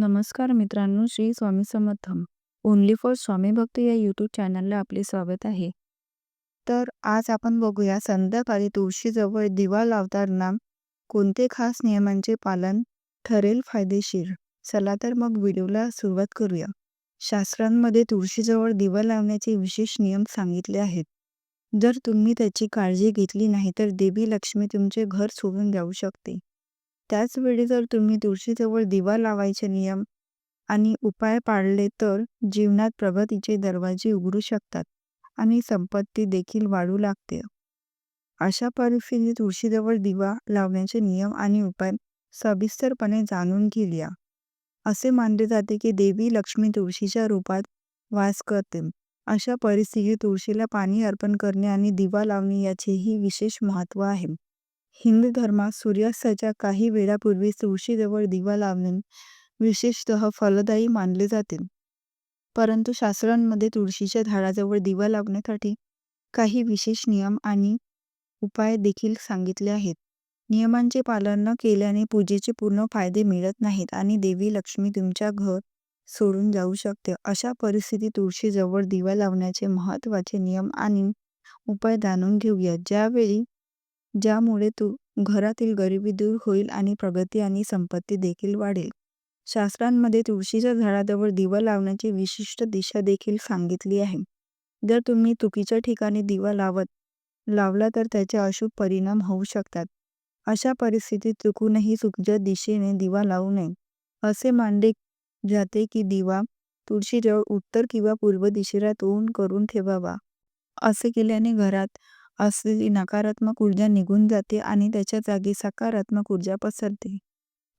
नमस्कार मित्रांनो, Shri Swami Samarth. Only for Swami भक्त या यूट्यूब चॅनलला आपले स्वागत आहे. तर आज आपण बघूया संध्याकाळी तुळशीजवळ दिवा लावताना कोणते खास नियमांचे पालन ठरेल फायदेशीर. चला तर मग व्हिडिओला सुरुवात करूया. शास्त्रांमध्ये तुळशीजवळ दिवा लावण्याचे विशेष नियम सांगितले आहेत. जर तुम्ही त्याची काळजी घेतली नाही तर देवी लक्ष्मी तुमचे घर सोडून जाऊ शकते. त्याच वेळी जर तुम्ही तुळशीजवळ दिवा लावायचे नियम आणि उपाय पाळले तर जीवनात प्रगतीचे दरवाजे उघडू शकतात आणि संपत्ती देखील वाढू लागते. अशा परिस्थितीत तुळशीजवळ दिवा लावण्याचे नियम आणि उपाय सविस्तरपणे जाणून घेऊया. असे मानले जाते की देवी लक्ष्मी तुळशीच्या रूपात वास करते. अशा परिस्थितीत तुळशीला पाणी अर्पण करणे आणि दिवा लावणे याचेही विशेष महत्त्व आहे. हिंदू धर्मात सूर्यास्ताच्या काही वेळापूर्वी तुळशीजवळ दिवा लावणे विशेषतः फलदायी मानले जाते. परंतु शास्त्रांमध्ये तुळशीच्या झाडाजवळ दिवा लावण्यासाठी काही विशेष नियम आणि उपाय देखील सांगितले आहेत. नियमांचे पालन न केल्याने पूजेचे पूर्ण फायदे मिळत नाहीत आणि देवी लक्ष्मी तुमच्या घर सोडून जाऊ शकते. अशा परिस्थितीत तुळशीजवळ दिवा लावण्याचे महत्त्वाचे नियम आणि उपाय जाणून घेऊया. ज्यावेळी ज्यामुळे तू घरातील गरिबी दूर होईल आणि प्रगती आणि संपत्ती देखील वाढेल. शास्त्रांमध्ये तुळशीच्या झाडाजवळ दिवा लावण्याची विशिष्ट दिशा देखील सांगितली आहे. जर तुम्ही चुकीच्या ठिकाणी दिवा लावत लावला तर त्याचे अशुभ परिणाम होऊ शकतात. अशा परिस्थितीत चुकूनही चुकीच्या दिशेने दिवा लावू नये. असे मानले जाते की दिवा तुळशीजवळ उत्तर किंवा पूर्व दिशेला तोंड करून ठेवावा. असे केल्याने घरात असलेली नकारात्मक ऊर्जा निघून जाते आणि त्याच्या जागी सकारात्मक ऊर्जा पसरते.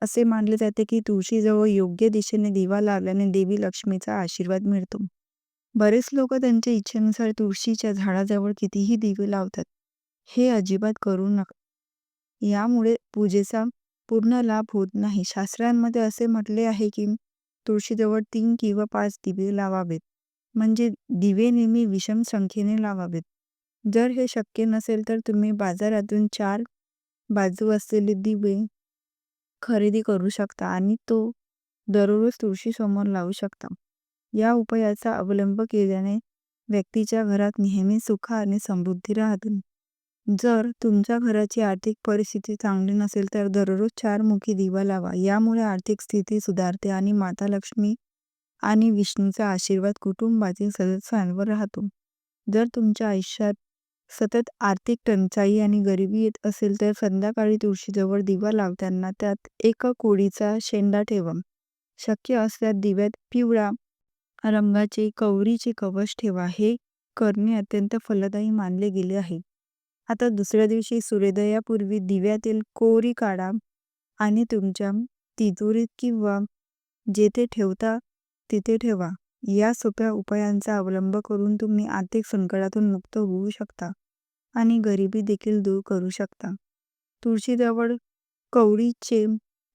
असे मानले जाते की तुळशीजवळ योग्य दिशेने दिवा लावल्याने देवी लक्ष्मीचा आशीर्वाद मिळतो. बरेच लोक त्यांच्या इच्छेनुसार तुळशीच्या झाडाजवळ कितीही दिवे लावतात. हे अजिबात करू नका. यामुळे पूजेचा पूर्ण लाभ होत नाही. शास्त्रांमध्ये असे म्हटले आहे की तुळशीजवळ तीन किंवा पाच दिवे लावावेत. म्हणजे दिवे नेहमी विषम संख्येने लावावेत. जर हे शक्य नसेल तर तुम्ही बाजारातून चार बाजू असलेले दिवे खरेदी करू शकता आणि तो दररोज तुळशीसमोर लावू शकता. या उपायाचा अवलंब केल्याने व्यक्तीच्या घरात नेहमी सुख आणि समृद्धी राहते. जर तुमच्या घराची आर्थिक परिस्थिती चांगली नसेल तर दररोज चार मुखी दिवा लावा. यामुळे आर्थिक स्थिती सुधारते आणि माता लक्ष्मी आणि विष्णूचा आशीर्वाद कुटुंबातील सदस्यांवर राहतो. जर तुमच्या आयुष्यात सतत आर्थिक टंचाई आणि गरिबी येत असेल तर संध्याकाळी तुळशीजवळ दिवा लावताना त्यात एका कोळीचा शेंडा ठेवा. शक्य असल्यास दिव्यात पिवळा रंगाचे कवरीचे कवच ठेवा. हे करणे अत्यंत फलदायी मानले गेले आहे. आता दुसऱ्या दिवशी सूर्योदयापूर्वी दिव्यातील कोरी काढा आणि तुमच्या तिजोरीत किंवा जेथे ठेवता तिथे ठेवा. या सोप्या उपायांचा अवलंब करून तुम्ही आर्थिक संकटातून मुक्त होऊ शकता आणि गरिबी देखील दूर करू शकता. तुळशीजवळ कवळीचे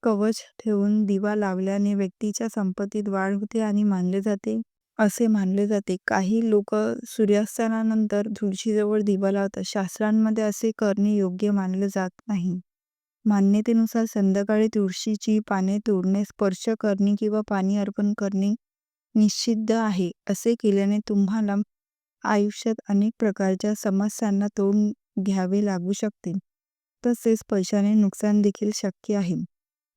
कवच ठेवून दिवा लावल्याने व्यक्तीच्या संपत्तीत वाढ होते आणि मानले जाते असे मानले जाते. काही लोक सूर्यास्तानंतर तुळशीजवळ दिवा लावतात. शास्त्रांमध्ये असे करणे योग्य मानले जात नाही. मान्यतेनुसार संध्याकाळी तुळशीची पाने तोडणे, स्पर्श करणे किंवा पाणी अर्पण करणे निषिद्ध आहे. असे केल्याने तुम्हाला आयुष्यात अनेक प्रकारच्या समस्यांना तोंड घ्यावे लागू शकते. तसेच पैशाने नुकसान देखील शक्य आहे.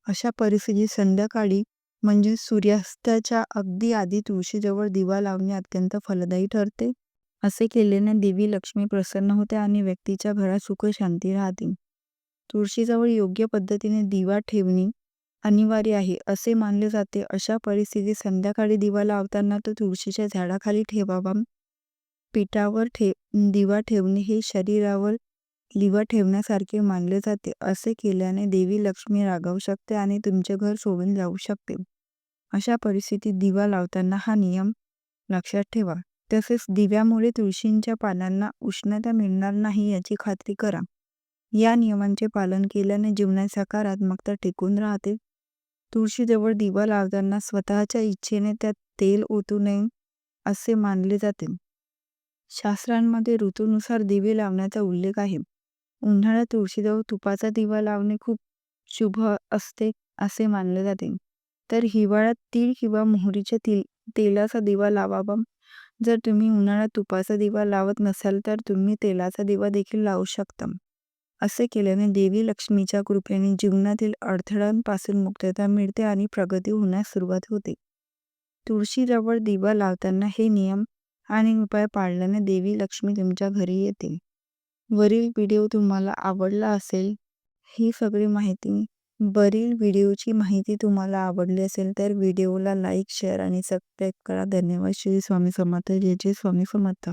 अशा परिस्थितीत संध्याकाळी म्हणजे सूर्यास्ताच्या अगदी आधी तुळशीजवळ दिवा लावणे अत्यंत फलदायी ठरते. असे केल्याने देवी लक्ष्मी प्रसन्न होते आणि व्यक्तीच्या घरात सुख शांती राहते. तुळशीजवळ योग्य पद्धतीने दिवा ठेवणे अनिवार्य आहे असे मानले जाते. अशा परिस्थितीत संध्याकाळी दिवा लावताना तो तुळशीच्या झाडाखाली ठेवावा. पिठावर ठे दिवा ठेवणे हे शरीरावर दिवा ठेवण्यासारखे मानले जाते. असे केल्याने देवी लक्ष्मी रागावू शकते आणि तुमचे घर सोडून जाऊ शकते. अशा परिस्थितीत दिवा लावताना हा नियम लक्षात ठेवा. तसेच दिव्यामुळे तुळशीच्या पानांना उष्णता मिळणार नाही याची खात्री करा. या नियमांचे पालन केल्याने जीवनात सकारात्मकता टिकून राहते. तुळशीजवळ दिवा लावताना स्वतःच्या इच्छेने त्यात तेल ओतू नये असे मानले जाते. शास्त्रांमध्ये ऋतूनुसार दिवे लावण्याचा उल्लेख आहे. उन्हाळ्यात तुळशीजवळ तुपाचा दिवा लावणे खूप शुभ असते असे मानले जाते. तर हिवाळ्यात तीळ किंवा मोहरीच्या तिल तेलाचा दिवा लावावा. जर तुम्ही उन्हाळ्यात तुपाचा दिवा लावत नसाल तर तुम्ही तेलाचा दिवा देखील लावू शकता. असे केल्याने देवी लक्ष्मीच्या कृपेने जीवनातील अडथळ्यांपासून मुक्तता मिळते आणि प्रगती होण्यास सुरुवात होते. तुळशीजवळ दिवा लावताना हे नियम आणि उपाय पाळल्याने देवी लक्ष्मी तुमच्या घरी येते. वरील व्हिडिओ तुम्हाला आवडला असेल ही सगळी माहिती वरील व्हिडिओची माहिती तुम्हाला आवडली असेल तर व्हिडिओला लाईक शेअर आणि सबस्क्राईब करा. धन्यवाद. श्री स्वामी समर्थ. जय जय स्वामी समर्थ.